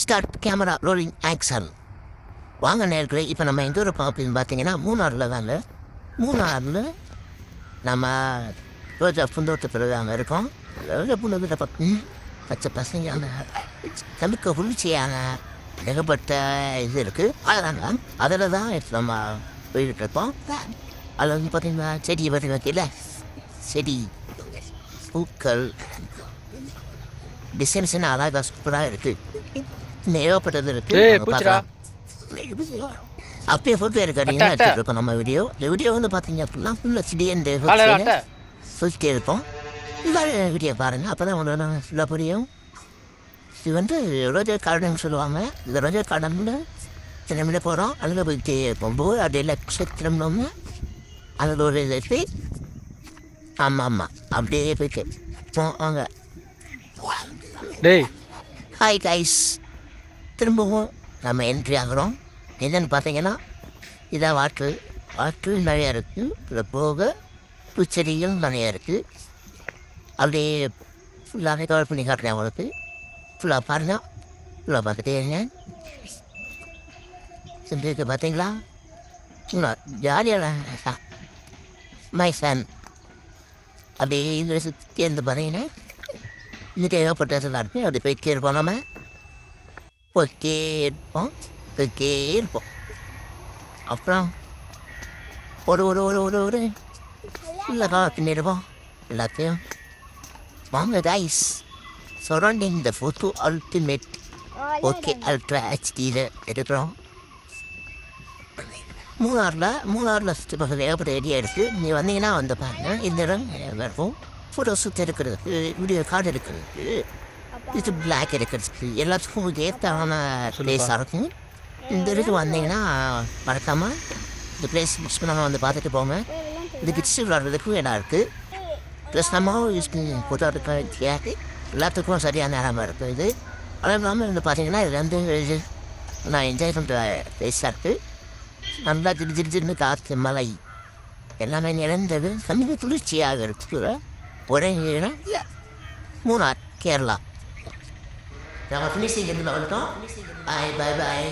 Start camera rolling action வாங்க நேர்களை இப்போ நம்ம எங்கே இருப்போம் அப்படின்னு பார்த்தீங்கன்னா மூணாறில் தாங்க. மூணாறில் நம்ம ரோஜா பூந்தோட்டத்தில் அங்கே இருக்கோம். ரோஜா பூந்தோட்டத்தை பார்த்து பச்சை பசங்க அந்த தவிர்க்க குளிர்ச்சியான ஏகப்பட்ட இது இருக்குது அதாங்க அதில் தான் நம்ம போயிட்டு அதில் வந்து பார்த்தீங்கன்னா செடியை பார்த்தீங்கன்னா தெரியல செடி பூக்கள் டிசைன்ஸ் அதான் சூப்பராக இருக்குது பூச்சிடா. பார்க்கலாம். அப்பயே ஃபோட்டோ அட்டை. இருக்கோம் நம்ம வீடியோ இந்த வீடியோ வந்து பார்த்தீங்க அப்படின்னா ஃபுல்லாக செடி இந்த அட, அட்டை. சொல்லிட்டே இருப்போம். வீடியோ பாருங்கள் அப்போ தான் உங்களுக்கு ஃபுல்லாக புரியும்? இது வந்து ரோஜா கார்டன் சொல்லுவாங்க. இந்த ரோஜா கார்டனில் திரும்பிட போகிறோம் அதில் போயிட்டு போகும்போது அது எல்லாம் திரும்பினோம்னா அதில் ஒரு இது ஆமாம் ஆமாம் அப்படியே போயிட்டு போவாங்க டேய். ஹாய் கைஸ் திரும்பவும் நம்ம என்ட்ரி ஆகிறோம். என்னென்னு பார்த்தீங்கன்னா இதான் வாட்டு வாட்டு நிறையா இருக்குது இதில் போக பூச்செடிகள் நிறையா இருக்குது அப்படியே ஃபுல்லாகவே கவர் பண்ணி காட்டுறேன் உங்களுக்கு. ஃபுல்லாக பாருங்க. ஃபுல்லாக பார்த்துட்டே இருங்க. சிம்பிளுக்கு பார்த்தீங்களா? ஜாலியாக மை சன் அப்படியே இந்த சுற்றி இருந்து பார்த்தீங்கன்னா இது ஏகப்பட்ட இருக்குது அப்படி போய்ட்டே இருப்போம் நம்ம போய்ட்டே இருப்போம் போய்ட்டே இருப்போம் அப்புறம் ஒரு ஒரு ஒரு ஒரு ஒரு இல்லைக்கா பின்னிருப்போம் எல்லாத்தையும் வாங்க guys surrounding the photo ultimate okay ultra ஹெச்டியில் எடுக்கிறோம் மூணாரில் மூணாரில் சுற்றி பக்கத்தில் ஏகப்பட்ட ஏரியா இருக்குது நீ வந்தீங்கன்னா வந்து பாருங்க இந்த இடம் இருக்கும் ஃபோட்டோ சுற்றி எடுக்கிறதுக்கு வீடியோ கார்டு எடுக்கிறதுக்கு இது பிளாக் எடுக்கிறதுக்கு எல்லாத்துக்கும் உங்களுக்கு ஏற்றான பிளேஸாக இருக்கும் இந்த இதுக்கு வந்தீங்கன்னா மறக்காமல் இந்த பிளேஸ் மிஸ் பண்ணாமல் வந்து பார்த்துட்டு போங்க இது கிட்ஸ் விளாட்றதுக்கும் இடம் இருக்குது ப்ளஸ் நம்ம யூஸ் பண்ணி ஃபோட்டோ எடுக்க கேட்டு எல்லாத்துக்கும் சரியான நேரமாக இருக்கும் இது அதுவும் இல்லாமல் வந்து பார்த்தீங்கன்னா இது வந்து நான் என்ஜாய் பண்ணுற பிளேஸாக இருக்குது நல்லா திரு திரு திருன்னு காற்று மலை எல்லாமே நிறைந்தது கம்மி குளிர்ச்சியாக இருக்கிற ஒரே மூணார் கேரளா நாங்கள் ஃபினிஷிங் இருந்து வந்துட்டோம் பாய் பாய் பாய்